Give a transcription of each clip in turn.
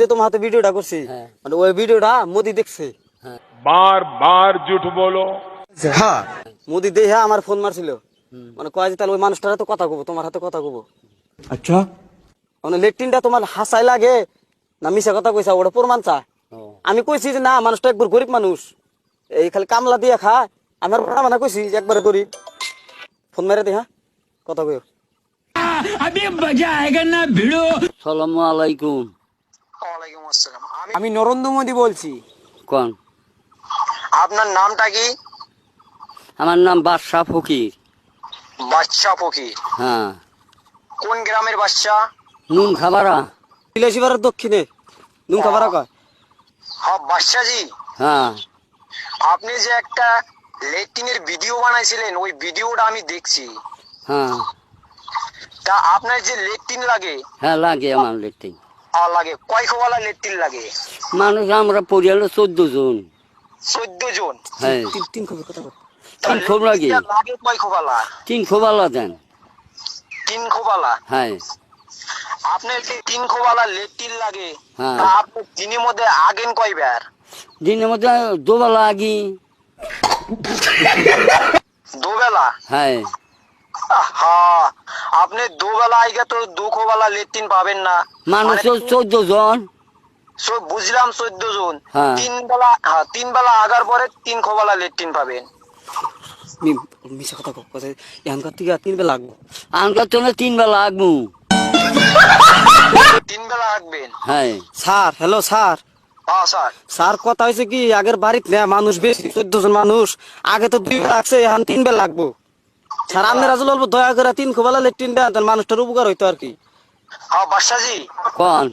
যে তোমার হাতে ভিডিওটা করছি হ্যাঁ। মানে ওই ভিডিওটা মোদি দেখছে। হ্যাঁ। বার বার বলো। হ্যাঁ। মোদি আমার ফোন মারছিল। মানে তাহলে ওই মানুষটার হাতে কথা তোমার হাতে কথা আচ্ছা। মানে লেট্রিনটা তোমার হাসাই লাগে না মিশা কথা কইসা ওটা প্রমাণ চা আমি কইছি যে না মানুষটা একবার গরিব মানুষ। এই খালি কামলা দিয়ে খা। আমার বড় মানা কইছি যে একবার গরিব। ফোন মেরে দে হ্যাঁ। কথা কই আমি বাজা আইগা না ভিড়ো। সালামু আলাইকুম। আসসালাম। আমি আমি নরেন্দ্র মোদী বলছি। কোন? আপনার নামটা কি? আমার নাম বাদশাহ ফকির। বাচ্চা ফকির। হ্যাঁ। কোন গ্রামের বাচ্চা নুন খাবারা বিলাসীবাড়ের দক্ষিণে। নুন খাবার কয়? হ্যাঁ বাচ্চাজি হ্যাঁ। আপনি যে একটা লেট্রিনের ভিডিও বানাইছিলেন ওই ভিডিওটা আমি দেখছি। হ্যাঁ। তা আপনার যে লেট্রিন লাগে হ্যাঁ লাগে আমার লেট্রিন। আর লাগে কয় খোয়ালা লেট্রিন লাগে? মানুষ আমরা পরিয়ালে চোদ্দ জন চোদ্দ জন হ্যাঁ। তিন তিন কথা তিন খোপ লাগে। লাগে কয় খোয়ালা তিন খোবালা দেন। তিন খোয়ালা হ্যাঁ। আপনার যে তিন খোয়ালা লেট্রিন লাগে হ্যাঁ। তা আপনি দিনের মধ্যে আগেন কয়বার? দিনের মধ্যে দোবেলা আগি। দুবেলা? হ্যাঁ। হ্যাঁ আপনি দুবেলা আইগে তো দু খোয়ালা লেট্রিন পাবেন না। মানুষ মানে চোদ্দ জন। বুঝলাম চোদ্দ জন। হ্যাঁ। তিন বেলা হ্যাঁ তিন বেলা আগার পরে তিন খোবালা লেট্রিন পাবেন। মিশা কথা কয় কয় এখানকার থেকে তিন বেলা লাগবো। আনকার তিন বেলা তিন বেলা হ্যাঁ। Sir hello sir. হ্যাঁ স্যার। স্যার কথা হয়েছে কি আগের বাড়িতে মানুষ বেশি চোদ্দ জন মানুষ। আগে তো দুই বেলা লাগছে এখন তিন বেলা লাগবো। স্যার আপনারা দয়া করে তিন খোবালা লেট্রিন দেন তাহলে মানুষটার উপকার হইতো আর কি। হ্যাঁ বাদশাজি কোন?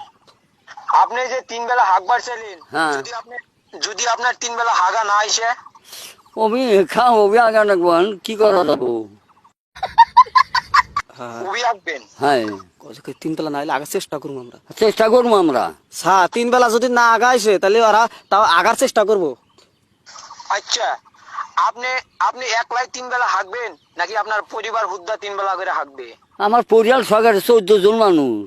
আপনি যে তিন বেলা চাইলেন হ্যাঁ। যদি আপনি যদি আপনার তিন বেলা হাগা না আইসে? খাও ওবি আগা কি করা যাব? হ্যাঁ। উবি হ্যাঁ। কয় তিন বেলা না হলে আগে চেষ্টা করব আমরা। চেষ্টা করব আমরা। স্যার তিন বেলা যদি না আগাইছে তাহলে ওরা তাও আগার চেষ্টা করব। আচ্ছা। আপনি আপনি একলাই তিন বেলা হাগবেন নাকি আপনার পরিবার হুদ্দা তিন বেলা করে হাগবে আমার পরিয়াল সকালে চোদ্দ জন মানুষ।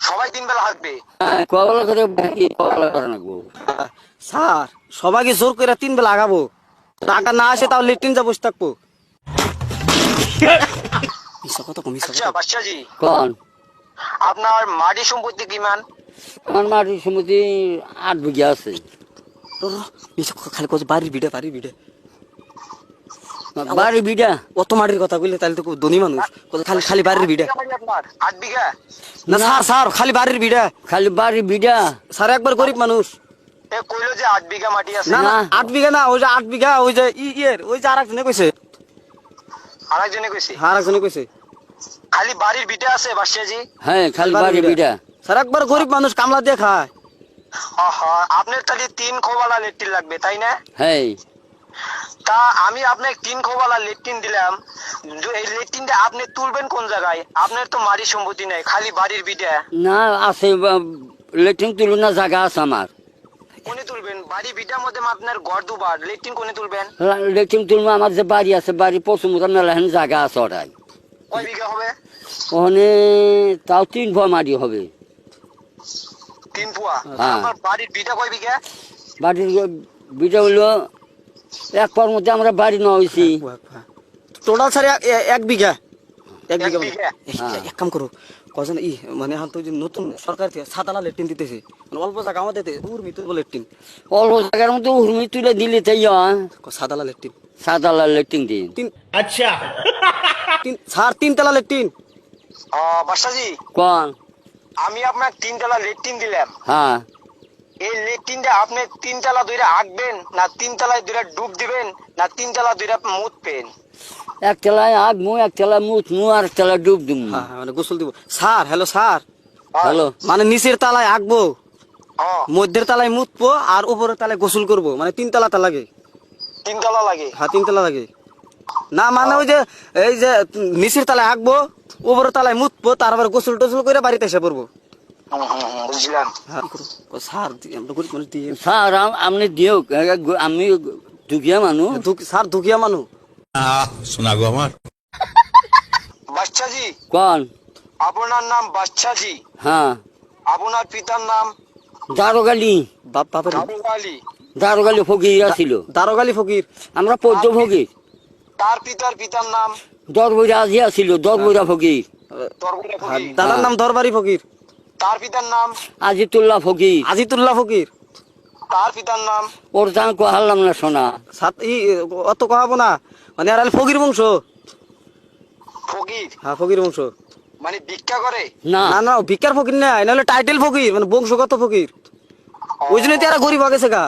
সবাই তিন বেলা হাগবে হ্যাঁ, কবেলা করে বাকি কবেলা করে স্যার সবাইকে জোর করে তিন বেলা আগাবো টাকা না আসে তাও লেট্রিন যা বসে থাকব। আচ্ছা কোন? আপনার মাটি সম্পত্তি কিমান আমার মাটির সমিতি আট বিঘা আছে। খালি কত বাড়ির ভিড়ে বাড়ির ভিড়ে। বাড়ি? বিঘা অত মাটির কথা বললে তাহলে তো খুব ধনী মানুষ। খালি খালি বাড়ির বাড়ি। আপনার আট বিঘা না স্যার স্যার খালি বাড়ির ভিড়ে খালি বাড়ি। বিঘা স্যার একবার গরিব মানুষ। কইলো যে আট বিঘা মাটি আছে না। আট বিঘা না ওই যে আট বিঘা ওই যে ই ইয়ের ওই যে আর একজনে কইছে? কইছে। খালি বাড়ির বিটা আছে বাদশাজি হ্যাঁ খালি বাড়ি বিঘা স্যার একবার গরিব মানুষ কামলা দিয়ে খায়। আপনার তাহলে তিন খোবালা লেট্রিন লাগবে তাই না? হ্যাঁ। তা আমি আপনাকে তিন খোবালা লেট্রিন দিলাম। এই লেট্রিনটা আপনি তুলবেন কোন জায়গায়? আপনার তো মারি সম্পত্তি নাই খালি বাড়ির বিটা। না আছে লেট্রিন তুলনা জায়গা আছে আমার। কোনে তুলবেন? বাড়ি বিটার মধ্যে আপনার ঘর দুবার। লেট্রিন কোনে তুলবেন? লেট্রিন তুলনা আমার যে বাড়ি আছে বাড়ি পশ্চিম মেলাহেন জায়গা আছে ওটাই। কয় বিঘা হবে? ওখানে তাও তিন ভয় মাটি হবে। তিন পুয়া হ্যাঁ। আমার বাড়ির বিটা কয় বিঘা? বাড়ির বিটা হইল এক পর মধ্যে আমরা বাড়ি নেওয়া হয়েছি টোটাল স্যার এক- বিঘা। এক বিঘা হ্যাঁ। এক কাম করো। কজন ই মানে এখন তো নতুন সরকার থেকে সাতালা লেট্রিন দিতেছে মানে অল্প জায়গা আমাদের দূর ভিতর লেট্রিন। অল্প জায়গার মধ্যে উর্মি তুলে দিলে তাই সাদালা লেট্রিন? সাদালা লেট্রিন দিন। তিন আচ্ছা তিন স্যার তিনতলা লেট্রিন। বাসাজি কোন? আমি আপনাকে তিনতলা লেট্রিন দিলাম। হ্যাঁ। এই লেট্রিনটা আপনি তিনতলা দুইটা আঁকবেন না তিনতলায় দুইটা ডুব দিবেন না তিনতলা দুইটা মুতবেন এক তেলায় আগ মু এক তেলায় মুখ মু আর এক তেলায় ডুব দিম। হ্যাঁ হ্যাঁ, মানে গোসল দিব। Sir hello sir. হ্যালো। মানে নিচের তালায় আঁকবো হ্যাঁ। মধ্যের তালায় মুতবো আর উপরের তালায় গোসল করব। মানে তিন তালা তা লাগে। তিনতলা লাগে। হ্যাঁ তিন তালা লাগে। না মানে ওই যে এই যে নিচের তালায় আঁকবো উপরের তালায় মুতবো তারপর গোসল টোসল করে বাড়িতে এসে পড়ব। বুঝলাম হ্যাঁ কি করব? ও, স্যার দি- আমরা গরিব মানুষ দিয়ে স্যার আপনি দিও আমি দুখিয়া মানুষ ধুক- স্যার মানুষ শোনা আমার। বাচ্চাজি কোন? আপনার নাম বাচ্চাজি হ্যাঁ। আপনার পিতার নাম? দারোগালি। বাপ দারোগালি। দারোগালি ফকির ছিল দারোগালি ফকির। আমরা পদ্য ফকির। তার পিতার পিতার নাম? দরবইরা আজিয়া ছিল দরবইরা ফকির। দাদার নাম দরবারি ফকির। তার পিতার নাম? আজিতুল্লাহ ফকির। আজিতুল্লাহ ফকির? তার পিতার নাম? ওর না সোনা। সাত ই অত কহাবো না। মানে আর ফকির বংশ? ফকির? হ্যাঁ ফকির বংশ। মানে ভিক্ষা করে? না। না না ভিক্ষার ফকির না নাহলে টাইটেল ফকির মানে বংশগত ফকির। ওই জন্য তো এরা গরিব আগেছে গা